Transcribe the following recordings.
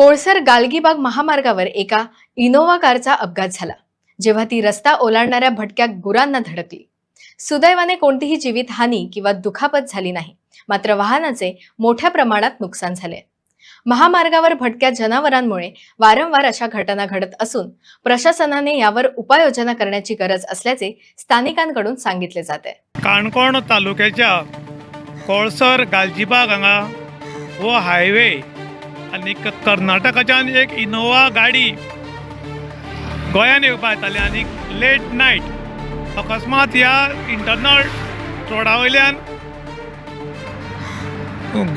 कोळसर गालगीबाग महामार्गावर एका इनोव्हा कारचा अपघात झाला जेव्हा ती रस्ता ओलांडणाऱ्या भटक्या गुरांना धडकली. सुदैवाने कोणतीही जीवितहानी किंवा दुखापत झाली नाही मात्र वाहनाचे मोठ्या प्रमाणात नुकसान झाले. महामार्गावर भटक्या जनावरांमुळे वारंवार अशा घटना घडत असून प्रशासनाने यावर उपाययोजना करण्याची गरज असल्याचे स्थानिकांकडून सांगितले जाते. काणकोण तालुक्याच्या कोळसर गालजीबाग हांगा व हायवे आनी कर्नाटकाच्यान एक इनोवा गाडी. गोंयान येवपा येताली आनी लेट नायट अकस्मात ह्या इंटरनल रोडा वयल्यान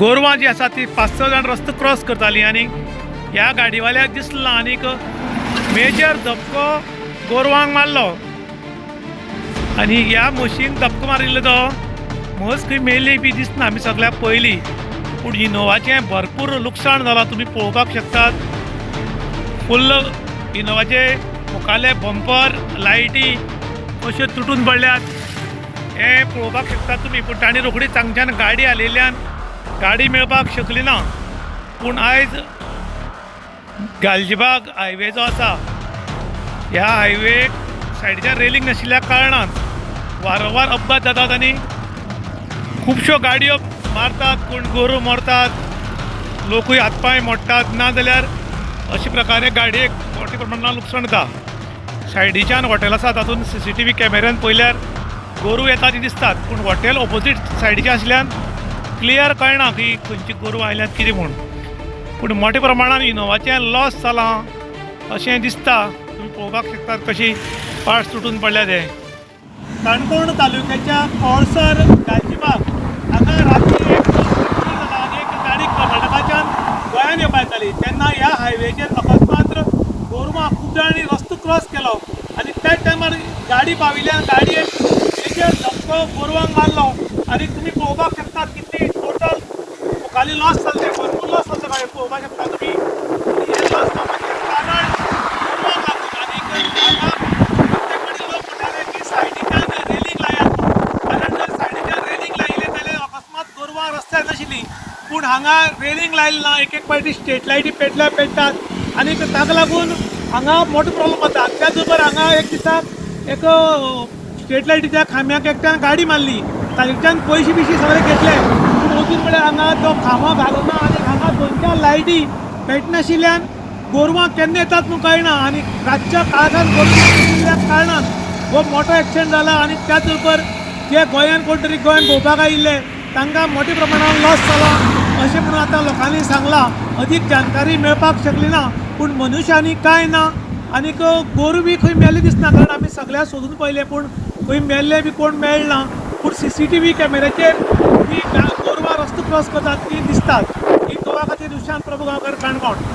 गोरवां जी आसा ती पांच स जाण रस्तो क्रॉस करतालीं आनी ह्या गाडीवाल्याक दिसला आनीक मेजर धपको गोरवांक मारलो. आनी ह्या म्हशींक धपको मारिल्लो तो. म्हस खंय मेली बी दिसना आमी सगळ्याक पयली. पूण इनोवाचें भरपूर लुकसाण जालां तुमी पळोवपाक शकतात. फुल्ल इनोवाचे मुखाले बंपर लायटी अश्यो तुटून पडल्यात. हें पळोवपाक शकतात तुमी पूण तांणी रोखडीच हांगच्यान गाडी हालिल्ल्यान गाडी मेळपाक शकली ना. पूण आयज गालजीबाग हायवे जो आसा ह्या हायवेक सायडीच्यान रेलिंग नाशिल्ल्या कारणान वारंवार अपघात जातात आनी खुबश्यो गाडयो मारतात कोण गोरू मरतात लोकूय हातपांय मोडटात ना जाल्यार अशे प्रकारे गाडयेक मोठ्या प्रमाणांत लुकसाण जाता. सायडीच्यान हॉटेल आसा तातूंत सी सी टी व्ही कॅमेऱ्यान पळयल्यार गोरू येता ती दिसतात. पूण हॉटेल ऑपोजीट सायडीचें आसल्यान क्लियर कळना की खंयची गोरू आयल्यात कितें म्हूण. पूण मोठ्या प्रमाणान इनोवाचें लॉस जालां अशें दिसता. तुमी पळोवपाक शकतात कशी पार्ट्स तुटून पडल्या ते. काणकोण तालुक्याच्या कोळसर गालजीबाग हांगा रात्री एक accident जाला आनी एक गाडी कर्नाटकाच्यान गोंयान येवपा येताली तेन्ना ह्या हायवेचेर अकस्मात गोरवां खूब जाणांनी रस्तो क्रॉस केलो आनी त्याच टायमार गाडी पाविल्ल्यान गाडयेक मेजर धक्को गोरवांक मारलो. आनी तुमी पळोवपाक शकतात कितली टोटल खाली लॉस जाल्ले भरपूर लॉस जाल्ले गाडी पळोवपाक शकता तुमी हे लॉस कारण सायडीच्यान रेलींग जर सायडीच्यान रेलींग अकस्मात गोरवां रस्त्यार पूण हांगा रेलींग लायल ना एक एक फावटी स्ट्रीट लायटी पेटल्या पेटतात. आनीक ताका लागून हांगा मोठो प्रॉब्लम जाता त्याच बरोबर हांगा एक दिसाक एक स्ट्रेट लायटीच्या खांब्याक एकट्यान गाडी मारली. ताच्यान पयशे बिशे सगळे घेतले. पूण अजून म्हळ्यार हांगा तो खांबो घालना आनी हांगा दोन चार लायटी पेटनाशिल्ल्यान गोरवां केन्ना येतात म्हूण कळना आनी रातच्या काळखान गोरवां कारणान हो मोठो एक्सिडेंट जाला आनी त्याच बरोबर जे गोंयान कोण तरी गोंयान भोंवपाक आयिल्ले तांकां मोठ्या प्रमाणान लॉस जाला अशें म्हणून आतां लोकांनी सांगलां अदीक जानकारी मेळपाक शकली ना पूण मनुशांनी कांय ना आनीक गोरू बी खंय मेले दिसना कारण आमी सगळ्या सोदून पळयले पूण खंय मेल्ले बी कोण मेळना. पूण सी सी टी व्ही कॅमेऱ्याचेर ती गोरवां रस्तो क्रॉस करतात ती दिसतात. ही गोवा खातीर दुशांत प्रभू गांवकर काणकोण